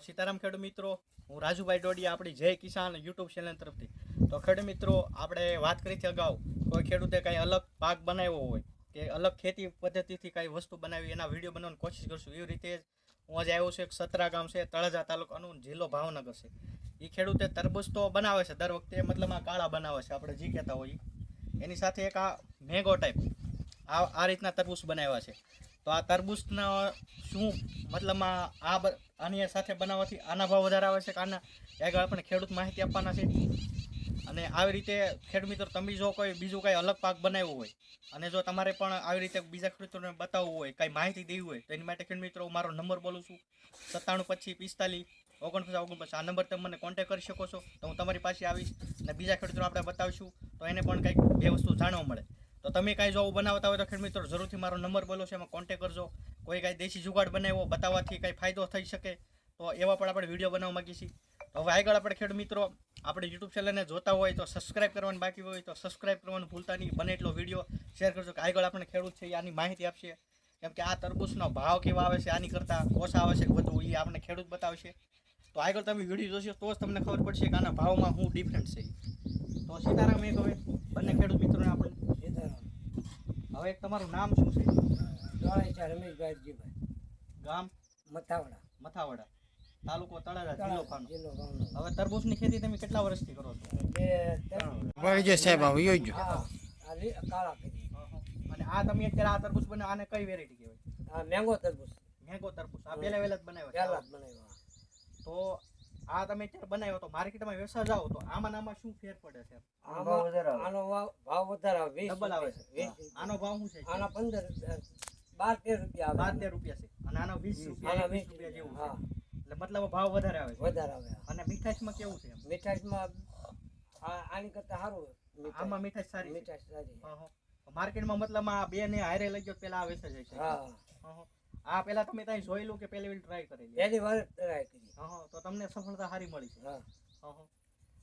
સીતારામ ખેડૂત મિત્રો, હું રાજુભાઈ ડોડિયા, આપણી જય કિસાન યુટ્યુબ ચેનલ તરફથી. તો ખેડૂત મિત્રો, આપણે વાત કરી છે અગાઉ, કોઈ ખેડૂતે કંઈ અલગ પાક બનાવ્યો હોય, કે અલગ ખેતી પદ્ધતિથી કંઈ વસ્તુ બનાવી, એના વીડિયો બનાવવાની કોશિશ કરશું. એવી રીતે હું આજે આવ્યો છું, એક સતરા ગામ છે, તળાજા તાલુકાનું, જિલ્લો ભાવનગર છે. એ ખેડૂતે તરબૂચ તો બનાવે છે, દર વખતે મતલબ આ કાળા બનાવે છે, આપણે જી કહેતા હોઈએ એની સાથે એક આ મેંગો ટાઈપ આ આ રીતના તરબૂચ બનાવ્યા છે. તો આ તરબૂચના શું મતલબમાં આ આની સાથે બનાવવાથી આના ભાવ વધારે આવે છે આના આગળ આપણે ખેડૂત માહિતી આપવાના છે. અને આવી રીતે ખેડૂત મિત્રો, તમે જો કોઈ બીજું કાંઈ અલગ પાક બનાવ્યો હોય, અને જો તમારે પણ આવી રીતે બીજા ખેડૂતોને બતાવવું હોય, કાંઈ માહિતી દેવી હોય, તો એની માટે ખેડૂત મિત્રો મારો નંબર બોલું છું. સત્તાણું પચીસ પિસ્તાલીસ ઓગણપચાસ ઓગણપચાસ. આ નંબર તમે મને કોન્ટેક્ટ કરી શકો છો. તો હું તમારી પાસે આવીશ અને બીજા ખેડૂતોને આપણે બતાવીશું. તો એને પણ કંઈક બે વસ્તુ જાણવા મળે. તો તમે કાંઈ જો બનાવતા હોય તો ખેડ મિત્રો, જરૂરથી મારો નંબર બોલો છે, એમાં કોન્ટેક કરજો. કોઈ કાંઈ દેશી જુગાડ બનાવ્યો બતાવવાથી કાંઈ ફાયદો થઈ શકે. તો એવા પણ આપણે વીડિયો બનાવવા માગીએ છીએ. તો હવે આગળ આપણે ખેડ મિત્રો, આપણે યુટ્યુબ ચેનલને જોતા હોય તો સબસ્ક્રાઇબ કરવાનું બાકી હોય તો સબસ્ક્રાઇબ કરવાનું ભૂલતા નહીં. બને એટલો વીડિયો શેર કરજો કે આગળ આપણે ખેડૂત છે આની માહિતી આપશે કેમ કે આ તરબૂચનો ભાવ કેવા આવે છે, આની કરતાં ઓછા આવે છે વધુ એ આપણે ખેડૂત બતાવશે. તો આગળ તમે વીડિયો જોશો તો જ તમને ખબર પડશે કે આના ભાવમાં શું ડિફરન્સ છે. તો સીતારામ એક હવે, બંને ખેડૂત હવે એક તમારું નામ શું છે? દ્વારકા રમેશભાઈ જીભાઈ ગામ? મથાવડા. મથાવડા. તાલુકો તળાજા જિલ્લો ભાવનગર. હવે તરબૂચની ખેતી તમે કેટલા વર્ષથી કરો છો? બે ત્રણ. વૈજય સાહેબ આવો યોજો આ લી- કાળા કરી અને આ તમે અત્યારે આ તરબૂચ બને આને કઈ વેરાયટી કહેવાય? આ મેંગો તરબૂચ. મેંગો તરબૂચ. આ પહેલા વહેલા જ બનાવ્યો પહેલા જ બનાવ્યા. તો આ તમે અત્યારે બનાવ્યો તો માર્કેટમાં વેચવા જાઓ તો આમાં આમાં શું ફેર પડે છે? આમાં આનો ભાવ ભાવ વધારે આવે. ડબલ આવે છે. આનો ભાવ શું છે? આના પંદર બાર તેર રૂપિયા બાર તેર રૂપિયા છે. અને આનો વીસ રૂપિયા આના વીસ રૂપિયા જેવું હા. એટલે મતલબ ભાવ વધારે આવે વધારે આવે અને મીઠાશમાં કેવું છે? મીઠાઈમાં આ આની કરતા સારું આમાં મીઠાશ સારી મીઠાઈ સારી. હા, હા. માર્કેટમાં મતલબ આ બે ને હારે લઈ ગયો પેલા આ વેચાઈ જાય છે. હા. હા, હા. આ પેલા તમે ત્યાં જોયેલું કે પહેલી વાર ટ્રાય કરેલી પહેલી વાર ટ્રાય કરી. હા, હા. તો તમને સફળતા સારી મળી છે.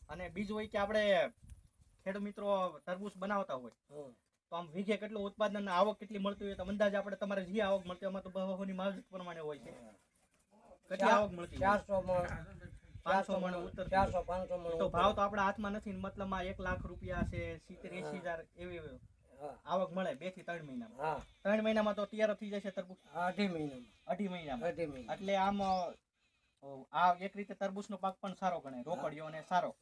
અને બીજું હોય કે આપણે ખેડ મિત્રો તરબૂચ બનાવતા હોય તો આમ વીઘે કેટલું ઉત્પાદન આવક કેટલી મળતી હોય તો અંદાજ આપણે તમારે જે આવક મળતી એમાં તો બહુની માવજત પ્રમાણે હોય છે. કેટલી આવક મળતી ચારસો પાંચસો મણ ઉત્તર ચારસો પાંચસો મણ તો ભાવ તો આપણા હાથમાં નથી મતલબમાં એક લાખ રૂપિયા છે સિત્તેર એસી હજાર એવી આવક મળે બેથી ત્રણ મહિનામાં. ત્રણ મહિનામાં તો તૈયાર થઈ જશે તરબૂચ? અઢી મહિનામાં. અઢી મહિનામાં. એટલે આમ આ એક રીતે તરબૂચનો પાક પણ સારો ગણાય. રોકડિયો અને સારો.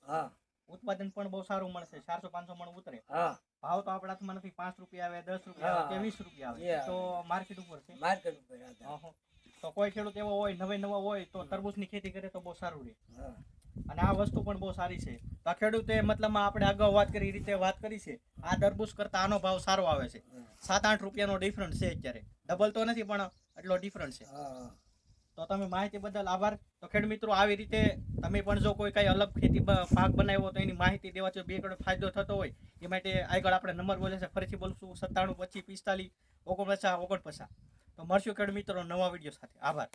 ઉત્પાદન પણ બહુ સારું મળશે. ચારસો પાંચસો મણ ઉતરે. ભાવ તો આપણા હાથમાં નથી. પાંચ રૂપિયા આવે દસ રૂપિયા આવે કે વીસ રૂપિયા આવે. તો માર્કેટ ઉપર છે. માર્કેટ ઉપર તો કોઈ ખેડૂત એવો હોય નવે નવો હોય તો તરબૂચની ખેતી કરે તો બહુ સારું રહે. અને આ વસ્તુ પણ બહુ સારી છે. તો ખેડૂતે મતલબમાં આપણે અગાઉ વાત કરી રીતે વાત કરી છે. આ તરબૂચ કરતા આનો ભાવ સારો આવે છે. સાત આઠ રૂપિયાનો ડિફરન્સ છે અત્યારે. ડબલ તો નથી પણ એટલો ડિફરન્સ છે. હા. તો તમે માહિતી બદલ આભાર. તો ખેડ મિત્રો, આવી રીતે તમે પણ જો કોઈ કાંઈ અલગ ખેતી પાક બનાવ્યો તો એની માહિતી દેવાથી બે કરોડ ફાયદો થતો હોય, એ માટે આગળ આપણે નંબર બોલે છે, ફરીથી બોલશું સત્તાણું પચીસ પિસ્તાલીસ, ઓગણપચાસ ઓગણપચાસ. તો મળશું ખેડ મિત્રો, નવા વીડિયો સાથે. આભાર.